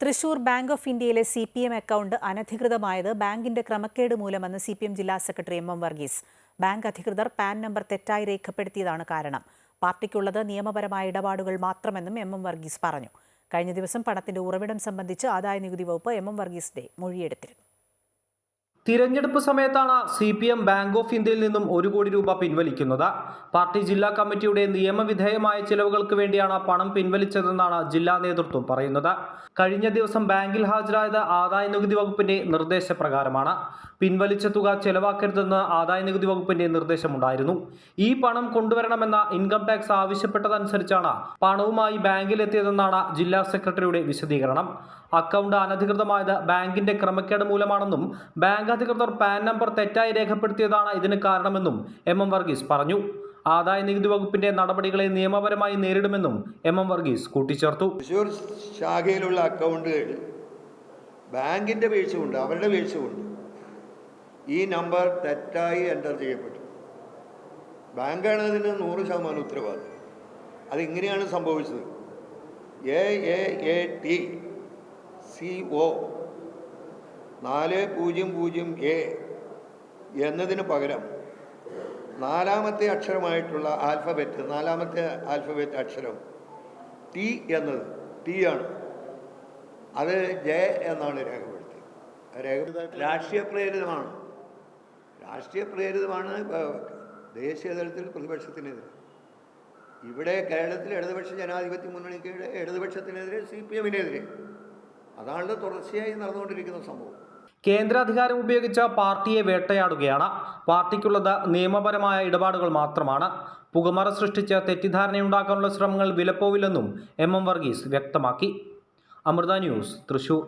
Thrissur bank of ഇന്ത്യയിലെ C P M account അനധികൃതമായത് ബാങ്കിന്റെ ക്രമക്കേട് മൂലമെന്ന് സി പി എം ജില്ലാ secretary M M Varghese. Bank അധികൃതർ പാൻ നമ്പർ തെറ്റായി രേഖപ്പെടുത്തിയതാണ് കാരണം. പാർട്ടിക്കുള്ളത് നിയമപരമായ ഇടപാടുകൾ മാത്രമെന്നും എം എം വർഗീസ് പറഞ്ഞു. കഴിഞ്ഞ ദിവസം പണത്തിന്റെ ഉറവിടം സംബന്ധിച്ച് ആദായ നികുതി വകുപ്പ് എം എം വർഗീസിന്റെ മൊഴിയെടുത്തിരുന്നു. തിരഞ്ഞെടുപ്പ് സമയത്താണ് C P M bank of ഇന്ത്യയിൽ നിന്നും ഒരു കോടി രൂപ പിൻവലിക്കുന്നത്. പാർട്ടി ജില്ലാ കമ്മിറ്റിയുടെ നിയമവിധേയമായ ചിലവുകൾക്ക് വേണ്ടിയാണ് പണം പിൻവലിച്ചതെന്നാണ് ജില്ലാ നേതൃത്വം പറയുന്നത്. കഴിഞ്ഞ ദിവസം ബാങ്കിൽ ഹാജരായത് ആദായ നികുതി വകുപ്പിന്റെ നിർദ്ദേശപ്രകാരമാണ്. പിൻവലിച്ച തുക ചെലവാക്കരുതെന്ന് ആദായ നികുതി വകുപ്പിന്റെ നിർദ്ദേശമുണ്ടായിരുന്നു. ഈ പണം കൊണ്ടുവരണമെന്ന ഇൻകം ടാക്സ് ആവശ്യപ്പെട്ടതനുസരിച്ചാണ് പണവുമായി ബാങ്കിലെത്തിയതെന്നാണ് ജില്ലാ സെക്രട്ടറിയുടെ വിശദീകരണം. അക്കൗണ്ട് അനധികൃതമായത് ബാങ്കിന്റെ ക്രമക്കേട് മൂലമാണെന്നും ബാങ്ക് അധികൃതർ പാൻ നമ്പർ തെറ്റായി രേഖപ്പെടുത്തിയതാണ് ഇതിന് കാരണമെന്നും എം എം വർഗീസ് പറഞ്ഞു. ആദായ നികുതി വകുപ്പിന്റെ നടപടികളെ നിയമപരമായി നേരിടുമെന്നും എം എം വർഗീസ് കൂട്ടിച്ചേർത്തു. ശാഖയിലുള്ള അക്കൗണ്ടുകൾ ബാങ്കിന്റെ വീഴ്ച കൊണ്ട് അവരുടെ വീഴ്ച കൊണ്ട് ഈ നമ്പർ തെറ്റായി എന്റർ ചെയ്യപ്പെട്ടു. ബാങ്കാണ് അതിന് നൂറ് ശതമാനം ഉത്തരവാദി അതിങ്ങനെയാണ് സംഭവിച്ചത്. A A A T C O നാല് പൂജ്യം പൂജ്യം എ എന്നതിന് പകരം നാലാമത്തെ അക്ഷരമായിട്ടുള്ള ആൽഫബറ്റ് നാലാമത്തെ ആൽഫബറ്റ് അക്ഷരം ടി എന്നത് ടി ആണ്. അത് ജെ എന്നാണ് രേഖപ്പെടുത്തിയത്. രേഖ രാഷ്ട്രീയ പ്രേരിതമാണ് രാഷ്ട്രീയ പ്രേരിതമാണ് ദേശീയ തലത്തിൽ പ്രതിപക്ഷത്തിനെതിരെ. ഇവിടെ കേരളത്തിൽ ഇടതുപക്ഷ ജനാധിപത്യ മുന്നണിക്ക് ഇടതുപക്ഷത്തിനെതിരെ സി പി എമ്മിനെതിരെ. അതാണ് തുടർച്ചയായി നടന്നുകൊണ്ടിരിക്കുന്ന സംഭവം. കേന്ദ്രാധികാരം ഉപയോഗിച്ച പാർട്ടിയെ വേട്ടയാടുകയാണ്. പാർട്ടിക്കുള്ളത് നിയമപരമായ ഇടപാടുകൾ മാത്രമാണ്. പുകമറ സൃഷ്ടിച്ച തെറ്റിദ്ധാരണയുണ്ടാക്കാനുള്ള ശ്രമങ്ങൾ വിലപ്പോവില്ലെന്നും എം എം വർഗീസ് വ്യക്തമാക്കി. അമൃത ന്യൂസ് തൃശൂർ.